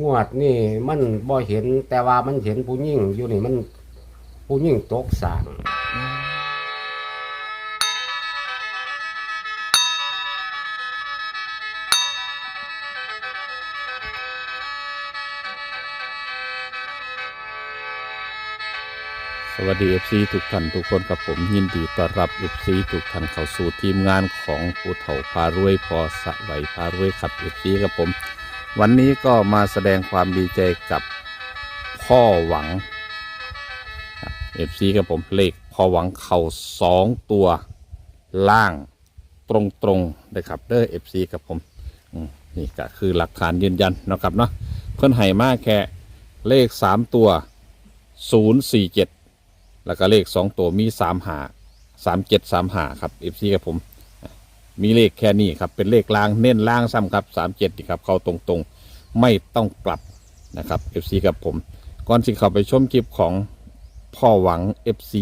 งวดนี่มันบ่เห็นแต่ว่ามันเห็นผู้ยิ่งอยู่นี่มันผู้ยิ่งตกสางสวัสดี FC ทุกท่านทุกคนครับผมยินดีต้อนรับ FC ทุกท่านเข้าสู่ทีมงานของผู้เฒ่าพารวยพอสะไหวพารวยครับ FC ครับผม วันนี้ก็มาแสดงความดีใจกับพ่อหวังเอฟซีครับผมเลขพ่อหวังเข่าสองตัวล่างตรงตรงๆนะครับเด้อเอฟซีครับผมนี่ก็คือหลักฐานยืนยันนะครับเนาะเพื่อนให้มากแค่เลขสามตัวศูนย์สี่เจ็ดแล้วก็เลขสองตัวมีสามหาสามเจ็ดสามหาครับเอฟซีครับผม มีเลขแค่นี้ครับ เป็นเลขล่างเน้นล่างซ้ำครับสามเจ็ดดีครับ เข้าตรงๆ ไม่ต้องกลับนะครับ FC กับผม ก่อนที่เข้าไปชมคลิปของพ่อหวัง FC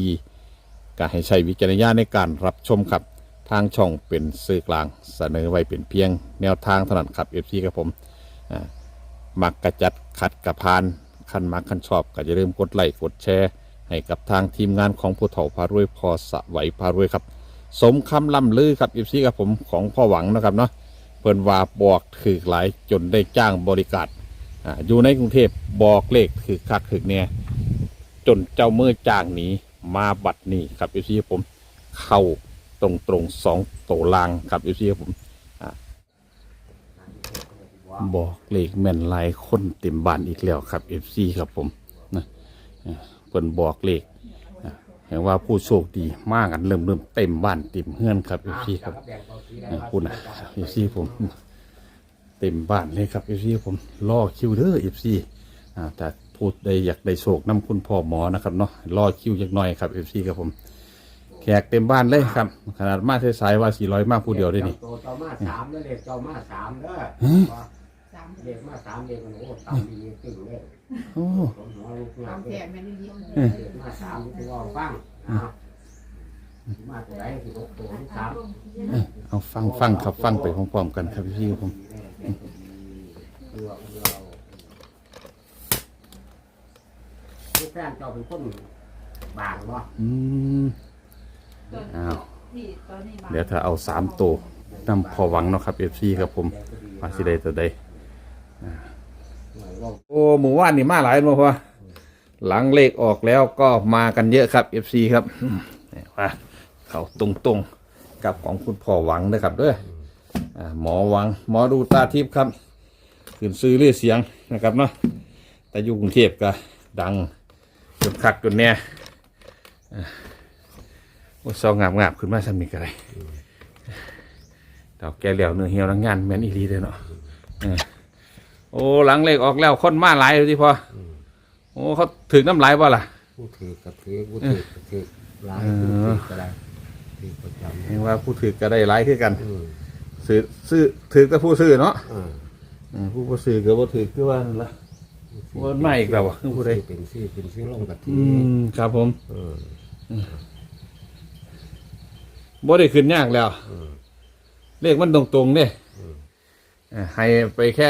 ก็ให้ใช้วิจารณญาณในการรับชมครับ ทางช่องเป็นสื่อกลางเสนอไว้เป็นเพียง แนวทางเท่านั้นครับ FC กับผมมักกระจัดขัดกระพานคันมักคันชอบก็จะเริ่าลืมกดไลค์กดแชร์ ให้กับทางทีมงานของผู้เฒ่าพารวยพอสะไหวพารวยครับ สมคำล่ำลือครับอีซีกับผมของพ่อหวังนะครับเนาะเพิ่นว่าบอกถือหลายจนได้จ้างบริการอ่าอยู่ในกรุงเทพบอกเลขถือคักถือเนี่ยจนเจ้ามือจ้างหนีมาบัดนี้ครับอีซีผมเข้าตรงตรงๆสองโตวลางครับอีซีผมอ่าบอกเลขแม่นลายคนเต็มบ้านอีกแล้วครับเอฟซีครับผมนะเพิ่นบอกเลข เห็นว่าผู้โชคดีมากกันเริ่มเริ่มเต็มบ้านเต็มเฮือนครับเอฟซีครับอ่าพูดนะเอฟซีผมเต็มบ้านเลยครับเอฟซีผมรอคิวเด้อเอฟซีแต่พูดได้อยากได้โชคน้ำคุณพ่อหมอนะครับเนาะรอคิวจักหน่อยครับเอฟซีครับผม แขกเต็มบ้านเลยครับ ขนาดมาสายๆว่าสี่ร้อยมากผู้เดียวได้นี่เจ้าเจ้ามาสามแล้วเลขเจ้ามาสามเด้อสามเลขมาสามเลขมันโอ้ตามดีตึงเลยโอ้ ผมหัวลูกงาสามมเลแผยงแม่นี่ยิ้มเลขมาสามที่ว่าฟังอ่ามาตัวไหนที่หกตัวที่สามเอ้ยเอาฟังฟังครับฟังไปพร้อมๆกันครับพี่ๆผมตัวเราลูกแฟนเจ้าเป็นคนบางบ่อืมอ้าวที่ตอนนี้มาเดี๋ยวถ้าเอาสามตัวนำพอหวังเนาะครับเอฟซีครับผมมาสิได้ตัวใดอ่าโอ้หมู่ว่านนี่มาหลายมาพอ หลังเลขออกแล้วก็มากันเยอะครับเอฟซีครับมาเขาตรงๆกับของคุณพ่อหวังนะครับเด้วยอ่าหมอหวัง หมอดูตาทิพย์ครับขึ้นซื้อเรียเสียงนะครับเนาะแต่อยู่กรุงเทพก็ดังจนคักจนแน่อ่าโอ้ซองงามงามๆขึ้นมาสักนิดก็ได้ดอกแกเหลียวเนื้อเหี่ยวลังงานแมนอีหลีเลยเนาะเออโอ้หลังเลขออกแล้วคนมาหลายเลยที่พออ โอ้เขาถึงน้ำลายบ่ล่ะ ผู้ถือกับถือผู้ถือกับถือหลายผู้ถือก็ได้ถือประจำเห็นว่าผู้ถือก็ได้หลายขึ้นกันอืมซื้อซื้อถือแต่ผู้ซื้อเนาะอ่าอืมผู้บ่ซื้อก็บ่ถือคือว่านั่นละว่าไม่อีกแล้ววะคือผู้ใด เป็นซี่เป็นซี่ลงกับทีอืมครับผมเออบ่ได้ขึ้นยากแล้วอืมเลขมันตรงๆเด้อืมเออให้ไปแค่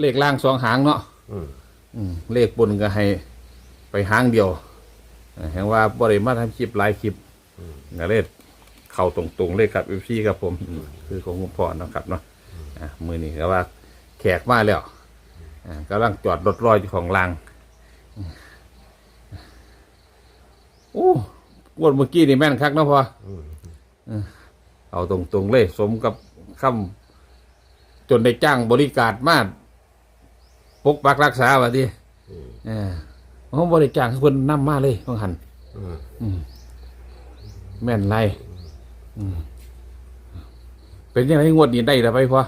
เลขล่างสองหางเนาะอืม อืมเลขบนก็ให้ ไปหางเดียวเอ่อแห่งว่าบริมาทำคลิปหลายคลิปก็เลขเข้าตรงๆเลขครับพี่ครับผมอืมคือของคุณพ่อเนาะครับเนาะอะมือนี้ก็ว่าแขกมาแล้วอ่ากำลังจอดรถรอยอยู่ของรางโอ้งวดเมื่อกี้นี่แม่นคักเนาะพ่ออืมเอาตรงๆเลย สมกับคำจนได้จ้างบริการมา ปกปักรักษาวะที่อืมเออผมบริจาคให้เพิ่นนำมาเลยต้องหันอืมอืมแม่นไรอืมเป็นยังไงงวดนี้ได้แล้วไปพอ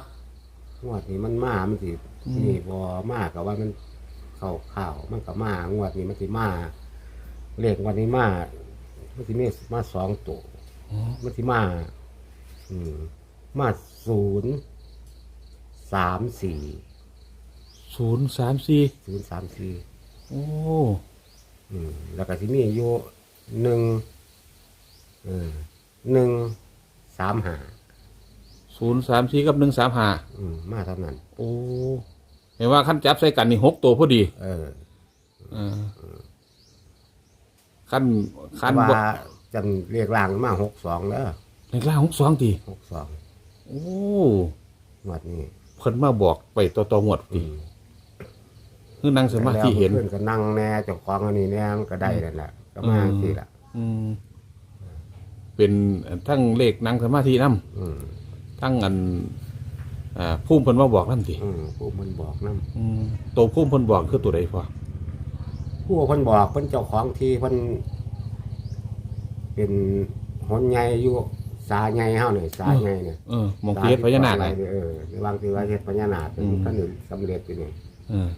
งวดนี้มันมามันสินี่บ่มากับว่ามันเข้าข่าวมันก็มางวดนี้มันสิมาเลขวันนี้มามันสิมีมาสองตัวมันสิมา อืม มาศูนย์สามสี่ ศูนย์สามสี่ศูนย์สามสี่โอ้อืมแล้วก็ที่มีอยู่หนึ่งเออหนึ่งสามหาศูนย์สามสี่กับหนึ่งสามห้าอืมมาเท่านั้น โอ้เห็นว่าขั้นจับใส่กันนี่หกตัวพอดีเออเออขั้นขั้นว่าบ่จำเรียกล่างมาหกสองแล้วในล่างหกสองตีหกสองโอ้งวดนี้เพิ่นมาบอกไปตัวตัวหมดตี คือนั่งสมาธิเห็นแล้วเพื่อนก็นั่งแน่เจ้าของอันนี้แน่มันก็ได้นั่นแหละก็มาอืมทีละอืมเป็นทั้งเลขนั่งสมาธินํอืมทั้งอันอ่าพุ่มเพิ่นมาบอกนั่นติอืมผู้มันบอกนํอืมตัวพุ่มเพิ่นบอกคือตัวใดพอผู้เพิ่นบอกเพิ่นเจ้าของที่เพิ่นเป็นหนใหญ่อยู่สาใหญ่เฮานี่สาใหญ่เนี่ยเออมองเกียรติพญานาคอะไรไงเออในบางทีว่าเฮ็ดพญานาคเป็นอืมท่านอื่นสำเร็จอยู่นี่เออ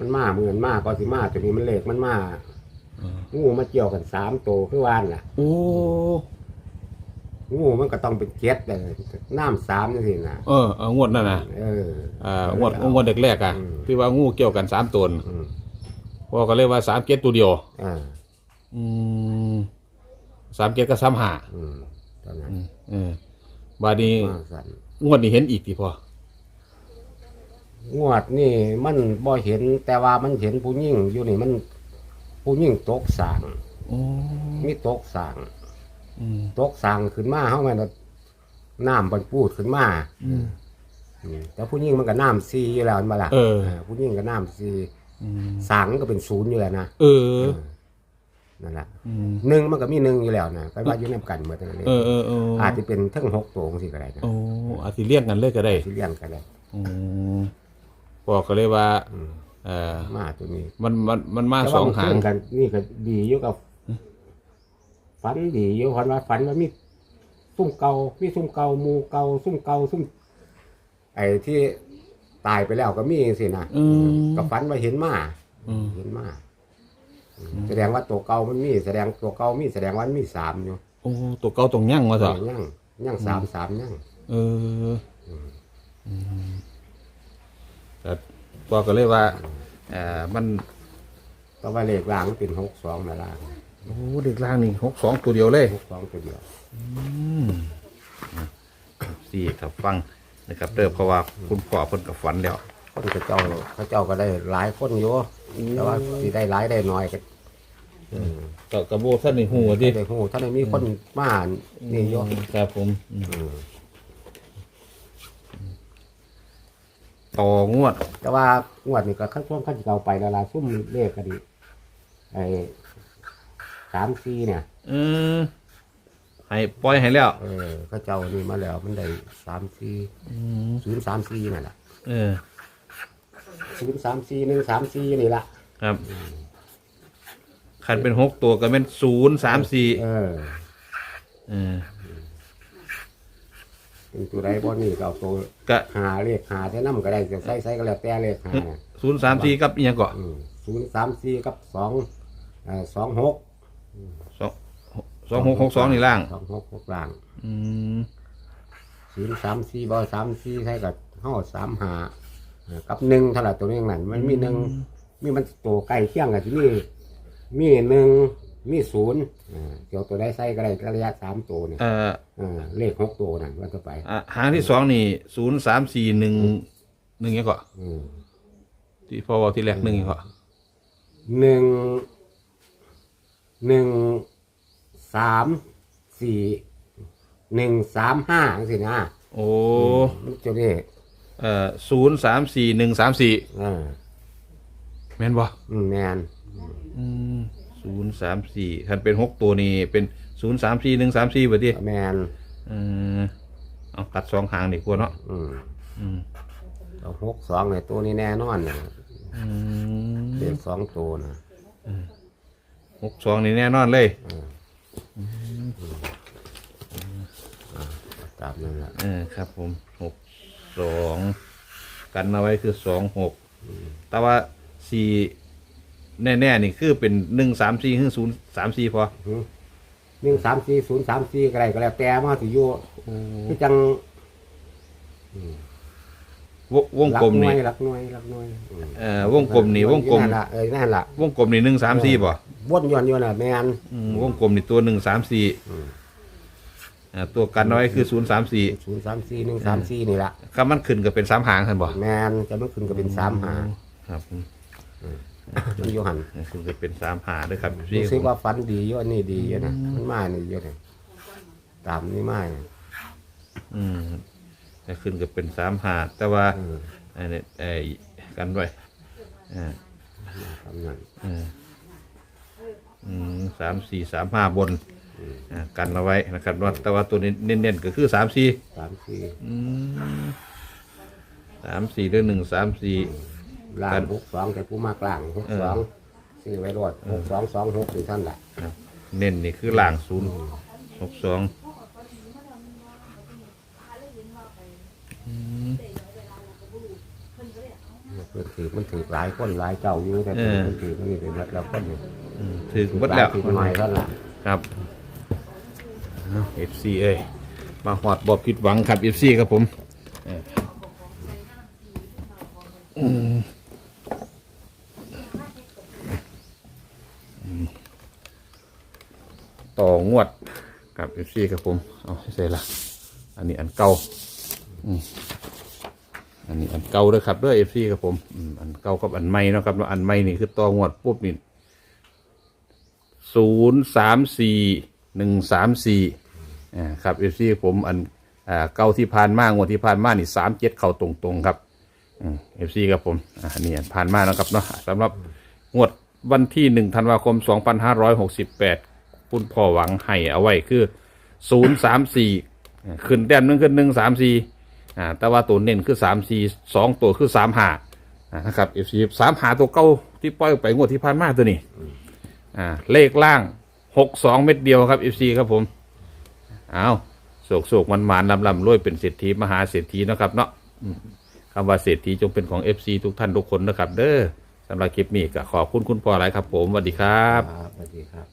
มันมาเหมือนมาก็สิมาตัวนี้มันเลขมันมาเอองูมาเกี่ยวกันสามตัวคือว่านล่ะ โอ้ งูมันก็ต้องเป็นเจ็ดเลยน้ำสามนี่สินะเออเอางวดนั่นน่ะเออ อ่างวดงวดแรกๆอะ อืม ที่ว่างูเกี่ยวกันสามตนอืมพ่อก็เลยว่าสามเกียรตัวเดียว อ่าอืมสามเกียรก็สามหาอืมตอนนั้นอืมเออบาดนี้มาสั่นงวดนี้เห็นอีกทีพอ งวดนี่มันบ่เห็นแต่ว่ามันเห็นผู้ยิ่งอยู่นี่มันผู้ยิ่งตกสางโอ้มีตกสางอืมตกสางขึ้นมาเฮามันน้ำมันปูดขึ้นมาอืม อืมแต่ผู้ยิ่งมันก็น้ำซีอยู่แล้วมันมาละเออผู้ยิ่งก็น้ำซีอืมสางก็เป็นศูนย์อยู่แล้วนะเออ นั่นแหละอืมหนึ่งมันก็มีหนึ่งอยู่แล้วนะก็ว่าอยู่ในกันเหมือนกันเลยเออเออเอออาจจะเป็นทั้งหกตัวสิก็ได้นะโอ้อาจสิเลี้ยงกันเลยก็ได้ ที่เลี้ยงกันได้อืม พ่อก็เลยว่าอืมเออมาตัวนี้มันมันมันมาแต่สว่าองมันหางเพื่อนกัน นี่ก็ดีอยู่กับฝันดีอยู่ฝันว่าฝันว่ามีซุ่มเกามีซุ่มเกาหมูเกาซุ่มเกาซุ่มไอ้ที่ตายไปแล้วก็มีสินะอืมก็ฝันว่าเห็นหมาอืมเห็นหมาแสดงว่าตัวเก่ามันมี แสดงตัวเก่ามีแสดงว่ามันมีสามอยู่โอ้ตัวเก่าตรงยั่งมาเถอะย่างย่างสามสามย่างเอออืมแต่ พ่อก็เลยว่าเออมันก็ว่าเลขล่างมันเป็นหกสองนะล่างโอ้เด็กล่างนี่หกสองตัวเดียวเลย หกสองตัวเดียวสี่ครับฟังนะครับเด้อเพราะว่าคุณพ่อเพิ่นกับฝันแล้ว คนเขาเจ้าเขาเจ้าก็ได้หลายคนอยู่แต่ว่าสิได้หลายได้น้อยก็ก็กระโบท่านในหัวดิได้หูถ้าได้มีคนมานี่อยู่ครับผมอืม อืม ต่องวด แต่ว่างวดนี้ก็ขั้นช่วงขั้นเก่าไปแล้วล่ะซุ่มเลขก็ดีไอ้สามสี่เนี่ยเออให้ปล่อยให้แล้ว เออเขาเจ้านี่มาแล้วมันได้สามสี่อืมศูนย์สามสี่นั่นแหละเออ ศูนย์สามสี่หนึ่งสามสี่นี่ละครับคันเป็นหกตัวก็เป็นศูนย์สามสี่เออ เออ เป็นตัวใดบ่นี่ก็เอาตัวก็หาเลขหาแต่น้ำก็ได้จะใส่ใส่ก็แล้วแต่เลขหาเนี่ยศูนย์สามสี่กับอีกอย่างก่อนศูนย์สามสี่กับสองเอ่อสองหกสองสองหกหกสองนี่ล่าง สองหกหกล่างอืมศูนย์สามสี่บ่สามสี่ใช่กับห้าสามหาเอ่อกับหนึ่งเท่าไหร่ตัวนี้อย่างนั้นมันมีหนึ่งมีมันตัวใกล้เคียงกันที่มีมีหนึ่ง มีศูนย์เอ่อเกี่ยวตัวได้ใส่ก็ได้ระยะสามตัวเนี่ยเอ่อเออเลขหกตัวนั่นว่าจะไปอะหางที่สองนี่ศูนย์สามสี่หนึ่งหนึ่งอย่างก่อนอืมที่พ่อบอกที่แรกหนึ่งอย่างก่อนหนึ่งหนึ่งสามสี่หนึ่งสามห้าสินะโอ้มันจะนี่เอ่อศูนย์สามสี่หนึ่งสามสี่เออแม่นบ่อืมแมน ศูนย์สามสี่คันเป็นหกตัวนี่เป็นศูนย์สามสี่หนึ่งสามสี่บ่ดิแมนเออเอากัดสองหางดีกว่าเนาะอืมอืมเอาหกสองเนี่ยตัวนี้แน่นอนนะอืมเลขสองตัวนะหกสองนี่แน่นอนเลยตามนั่นแหละเออครับผมหกสองกันเอาไว้คือสองหกแต่ว่าสี่ แน่ๆนี่คือเป็นหนึ่งสามสี่คือศูนย์สามสี่พอหนึ่งสามสี่ศูนย์สามสี่ก็ได้ก็แล้วแต่มาถืออยู่คือจังววงกลมหนี่น่วยรักหน่วยรักหน่วยอืมเอ่อวงกลมนี่วงกลมนั่นละเออนั่นละวงกลมนี่หนึ่งสามสี่ป่ะวนย้อนย้อนน่ะแมนวงกลมนี่ตัวหนึ่งสามสี่อ่าตัวกันเอาไว้คือศูนย์สามสี่ศูนย์สามสี่หนึ่งสามสี่นี่ละคำมันขึ้นก็เป็นสามหางท่านบอกแมนจะไม่ขึ้นก็เป็นสามหาครับ มันอยู่หันขึ้นก็เป็นสามหาด้วยครับรู้สึกว่าฟันดีเยอะนี่ดีเยอะนะมันมานี่เยอะนะตามนี่มาเนี่ยอืมจะขึ้นก็เป็นสามหาแต่ว่าอืมไอ้เนี่ยไอ้กันไว้อ่าทำนั่นอ่าอืมสามสี่สามห้าบนอ่ากันเอาไว้นะครับว่าแต่ว่าตัวนี้เน้นๆก็คือสามสี่ สามสี่สามสี่ด้วยหนึ่งสามสี่ ล่างหกสองแต่ผู้มากล่างหกสองซื้อไว้รอดหกสองสองหกถึงท่านแหละครับเน้นนี่คือล่างศูนย์หกสองมันถือมันถือหลายคนหลายเจ้าอยู่แต่มันถือมันนี่เป็นวัดเราคนอยู่อืมถึงหมดแล้วถือหน่อยเท่านั้นล่ะครับเอฟซีเอ้ยมาหอดบอผิดหวังครับเอฟซีครับผมเอออืมอืมต่อ งวดกับเอฟซีครับผมเอาใส่ละอันนี้อันเก่าอันนี้อันเก่าด้วยครับด้วยเอฟซีครับผมอันเก่ากับอันใหม่เนาะครับอันใหม่นี่คือต่องวดปุ๊บนี่ศูนย์สามสี่หนึ่งสามสี่อ่าครับเอฟซีผมอันอ่าเก้าที่ผ่านมางวดที่ผ่านมานี่สามเจ็ดเข่าตรงๆครับเอฟซีครับผมอ่านี่ผ่านมาแล้วครับเนาะสำหรับงวดวันที่หนึ่งธันวาคมสองพันห้าร้อยหกสิบแปด คุณพ่อหวังให้เอาไว้คือศูนย์สามสี่ขึ้นแต้มหนึงขึ้นหนึ่งสามสี่อ่าแต่ว่าตัวเน้นคือสามสี่สองตัวคือสามหานะครับเอฟซีสามหาตัวเก้าที่ปล่อยไปงวดที่ผ่านมาตัวนี้อ่าเลขล่างหกสองเม็ดเดียวครับ FC ครับผมเอาโศกโศกมันหมานลำลำรวยเป็นเศรษฐีมหาเศรษฐีนะครับเนาะคำว่าเศรษฐีจงเป็นของ FC ทุกท่านทุกคนนะครับ เด้อสำหรับคลิปนี้ก็ขอบคุณคุณพ่อหลายครับ ผมสวัสดีครับสวัสดีครับ